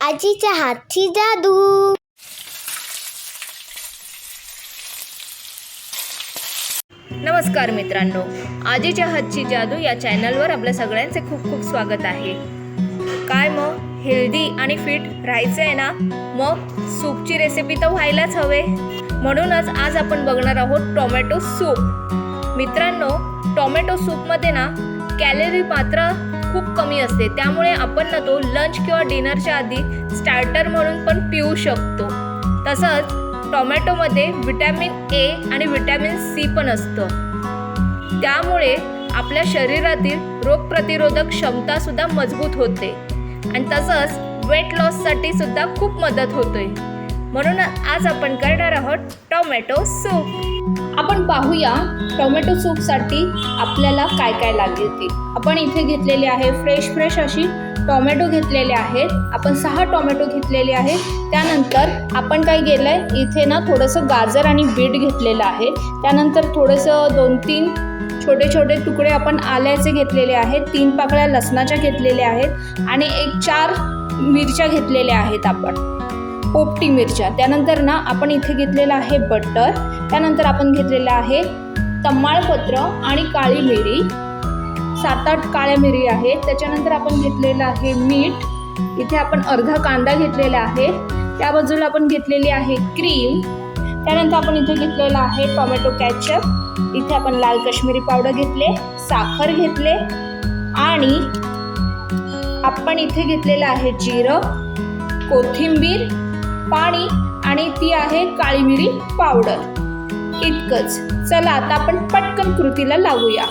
आजीच्या हातची जादू. नमस्कार मित्रांनो आजीच्या हातची जादू या चॅनलवर आपल्या सगळ्यांचे खूप खूप स्वागत आहे. काय मग? हेल्दी आणि फिट राहायचं आहे ना? मग सूपची रेसिपी तर व्हायलाच हवे. म्हणूनच आज आपण बघणार आहोत टोमॅटो सूप. मित्रांनो टोमॅटो सूपमध्ये ना कॅलरी मात्र खूप कमी असते. त्यामुळे आपण ना तो लंच किंवा डिनरच्या आधी स्टार्टर म्हणून पण पिऊ शकतो. तसंच टोमॅटोमध्ये विटॅमिन ए आणि विटॅमिन सी पण असतं. त्यामुळे आपल्या शरीरातील रोगप्रतिरोधक क्षमतासुद्धा मजबूत होते. आणि तसंच वेट लॉससाठी सुद्धा खूप मदत होते म्हणून आज आपण करणार आहोत टोमॅटो सूप. आपण पाहूया टोमॅटो सूपसाठी आपल्याला काय काय लागेल ते आपण इथे घेतलेले आहे फ्रेश फ्रेश अशी टोमॅटो घेतलेले आहेत. आपण सहा टोमॅटो घेतलेले आहेत. त्यानंतर आपण काय केलं आहे इथे ना थोडंसं गाजर आणि बीट घेतलेलं आहे. त्यानंतर थोडंसं दोन तीन छोटे छोटे तुकडे आपण आल्याचे घेतलेले आहेत. तीन पाकळ्या लसणाच्या घेतलेल्या आहेत आणि एक चार मिरच्या घेतलेल्या आहेत आपण. पोपटी मिरच्या. त्यानंतर ना आपण इथे घेतलेलं आहे बटर. त्यानंतर आपण घेतलेलं आहे तमाळपत्र आणि काळी मिरी. सात आठ काळ्या मिरी आहे त्याच्यानंतर आपण घेतलेलं आहे मीठ. इथे आपण अर्धा कांदा घेतलेला आहे. त्या बाजूला आपण घेतलेली आहे क्रीम. त्यानंतर आपण इथे घेतलेला आहे टोमॅटो कॅचअप. इथे आपण लाल काश्मीरी पावडर घेतले साखर घेतले आणि आपण इथे घेतलेलं आहे जिरं कोथिंबीर पाणी आणि ती आहे काळी मिरी पावडर. इतकंच. चला आता आपण पटकन कृतीला लागूया.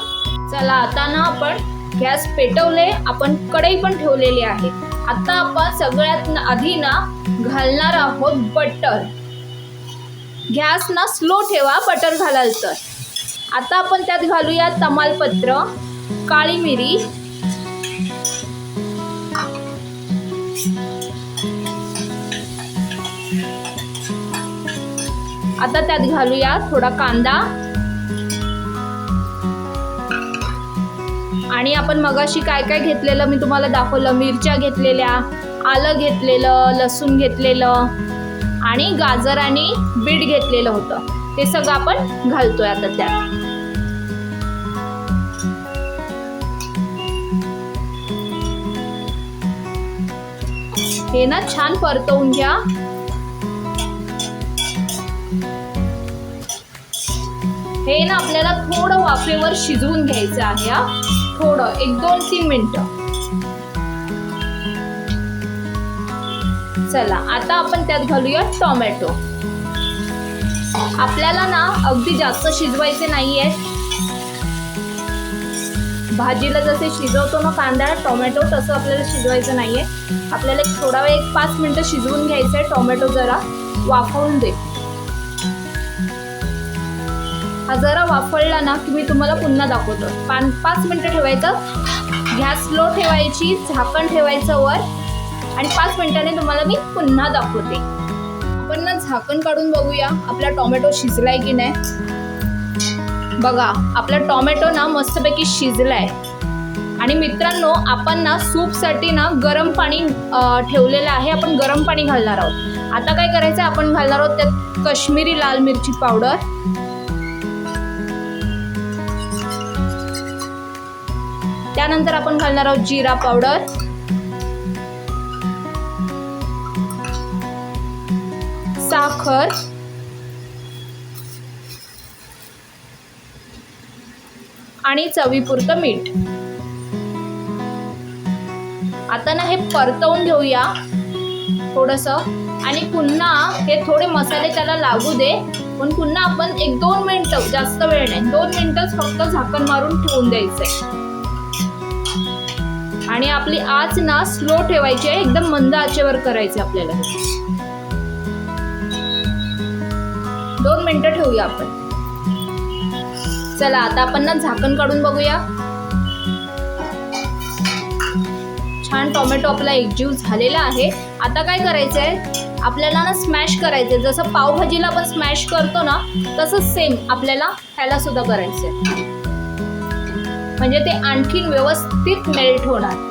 चला आता ना आपण गॅस पेटवले आपण कढई पण ठेवलेली आहे. आता आपण सगळ्यात आधी ना घालणार आहोत बटर. गॅस ना स्लो ठेवा बटर घालाल तर. आता आपण त्यात घालूया तमालपत्र काळी मिरी आता त्यात घालूया थोडा कांदा. आणि आपण मगाशी काय काय घेतलेलं मी तुम्हाला दाखवलं मिरच्या घेतलेल्या आलं घेतलेलं लसूण घेतलेलं आणि गाजर आणि बीट घेतलेलं होतं. ते सगळं आपण घालतोय आता त्यात. हे ना छान परतवून घ्या. हे ना आपल्याला थोडं वाफेवर शिजवून घ्यायचं आहे हा. थोडं एक दोन तीन मिनिटं. चला आता आपण त्यात घालूया टोमॅटो. आपल्याला ना अगदी जास्त शिजवायचे नाहीये. भाजीला जसे शिजवतो ना कांदा टोमॅटो तसं आपल्याला शिजवायचं नाहीये. आपल्याला एक थोडा वेळ एक पाच मिनिटं शिजवून घ्यायचं आहे टोमॅटो जरा. वाफवून दे हा जरा वाफळला ना की मी तुम्हाला पुन्हा दाखवतो. पाच पाच मिनटं ठेवायचं. गॅस स्लो ठेवायची झाकण ठेवायचं वर. आणि पाच मिनटाने तुम्हाला मी पुन्हा दाखवते. आपण ना झाकण काढून बघूया आपला टोमॅटो शिजलाय की नाही. बघा आपला टोमॅटो ना मस्तपैकी शिजलाय. आणि मित्रांनो आपण ना सूपसाठी ना गरम पाणी ठेवलेलं आहे. आपण गरम पाणी घालणार आहोत. आता काय करायचं? आपण घालणार आहोत त्यात कश्मीरी लाल मिरची पावडर. त्यानंतर आपण घालणार आहोत जिरा पावडर. साखर. आणि चवीपुरतं मीठ. आता ना हे परतवून घेऊया थोडस. आणि पुन्हा हे थोडे मसाले त्याला लागू दे. पण पुन्हा आपण एक दोन मिनिटं जास्त वेळ नाही दोन मिनिटच फक्त झाकण मारून ठेवून द्यायचंय. आणि आपली आच ना स्लो ठेवायची आहे एकदम मंद आचेवर करायचे आपल्याला. दोन मिनिटं ठेवूया आपण. चला आता आपण ना झाकण काढून बघूया. छान टोमॅटो आपला एकजीव झालेला आहे. आता काय करायचं आहे आपल्याला ना स्मॅश करायचंय. जसं पावभाजीला आपण स्मॅश करतो ना तसंच सेम आपल्याला ह्याला सुद्धा आहे म्हणजे ते आणखीन व्यवस्थित मेल्ट होणार.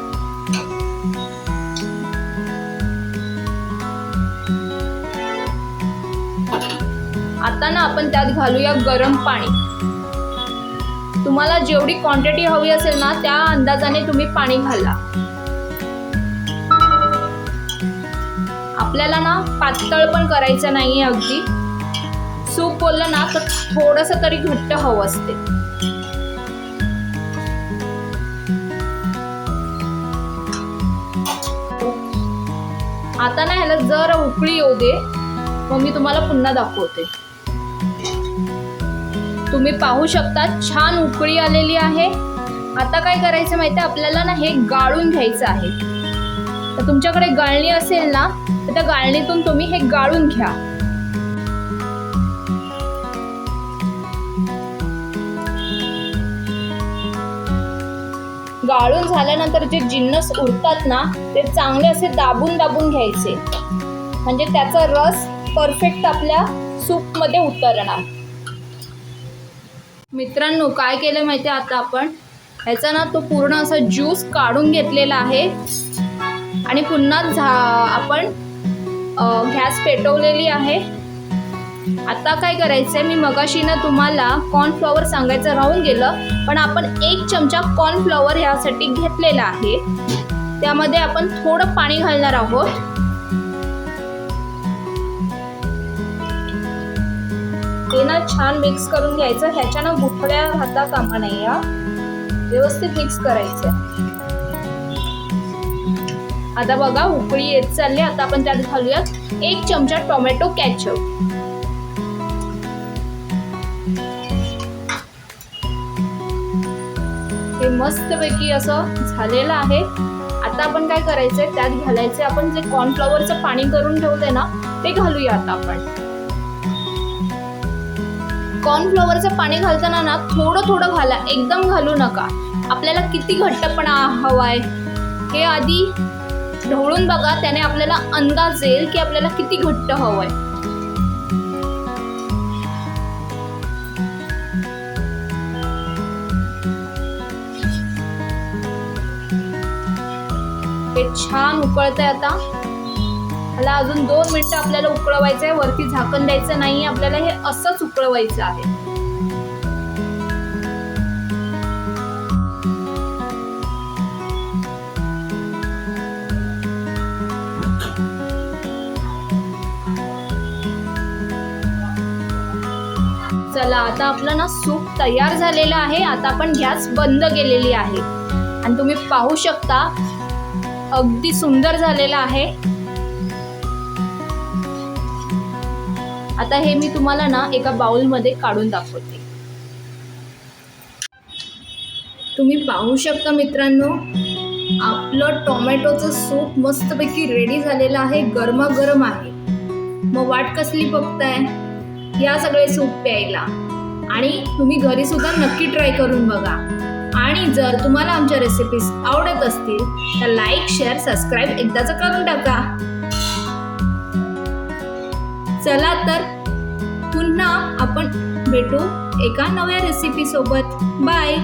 आता ना आपण त्यात घालूया गरम पाणी. तुम्हाला जेवढी क्वांटिटी हवी असेल ना त्या अंदाजाने तुम्ही पाणी घाला. आपल्याला ना पातळ पण करायचं नाही अगदी. सूप बोललं ना तर थोडंसं तरी घट्ट हवं असते. आता ना ह्याला जर उकळी येऊ दे. मग मी तुम्हाला पुन्हा दाखवते. तुम्ही पाहू शकता छान उकळी आलेली आहे. आता काय करायचं माहिती आपल्याला ना हे गाळून घ्यायचं आहे. तर तुमच्याकडे गाळणी असेल ना तर त्या गाळणीतून तुम्ही हे गाळून घ्या. गाळून झाल्यानंतर जे जिन्नस उरतात ना ते चांगले असे दाबून दाबून घ्यायचे. म्हणजे त्याचा रस परफेक्ट आपल्या सूपमध्ये उतरणार. मित्रांनो काय केलं माहिती आहे आता आपण? ह्याचा ना तो पूर्ण असा ज्यूस काढून घेतलेला आहे. आणि पुन्हा झा आपण गॅस पेटवलेली आहे. आता काय करायचंय मी मगाशी ना तुम्हाला कॉर्नफ्लॉवर सांगायचं राहून गेलं पण आपण एक चमचा कॉर्नफ्लॉवर यासाठी घेतलेला आहे. त्यामध्ये आपण थोडं पाणी घालणार आहोत. हे ना छान मिक्स करून घ्यायचं ह्याच्यानं गुठळ्या राहता कामा नाही या व्यवस्थित मिक्स करायचं आता बघा उकळी येत चालली आता आपण त्यात घालूयात एक चमचा टोमॅटो कॅचअप. मस्तपैकी असं झालेलं आहे. आता आपण काय करायचंय? त्यात घालायचे आपण जे कॉर्नफ्लॉवरचं पाणी करून ठेवलंय ना ते घालूया आता आपण. कॉर्नफ्लॉवरचं पाणी घालताना ना थोडं थोडं घाला. एकदम घालू नका. आपल्याला किती घट्टपणा हवाय. हे आधी ढवळून बघा त्याने आपल्याला अंदाज येईल की आपल्याला किती घट्ट हवंय. छान छान उकळतंय आता. मला अजून दोन मिनिटं आपल्याला उकळवायचं आहे वरती झाकण द्यायचं नाही आपल्याला हे असंच उकळवायचं आहे. चला आता आपलं ना सूप तयार झालेलं आहे आता आपण गॅस बंद केलेली आहे. आणि तुम्ही पाहू शकता अगदी सुंदर झालेलं आहे. आता हे मी तुम्हाला ना एका बाउलमध्ये काढून दाखवते. तुम्ही पाहू शकता मित्रांनो आपलं टोमॅटोचं सूप मस्तपैकी रेडी झालेलं आहे गरमागरम आहे. मग वाट कसली बघताय? या सगळे सूप प्यायला. आणि तुम्ही घरी सुद्धा नक्की ट्राय करून बघा. आणि जर तुम्हाला आमच्या रेसिपीज आवडत असतील तर लाईक शेअर सबस्क्राईब एकदाच करून टाका. चला तर पुन्हा आपण भेटू एका नव्या रेसिपी सोबत. बाय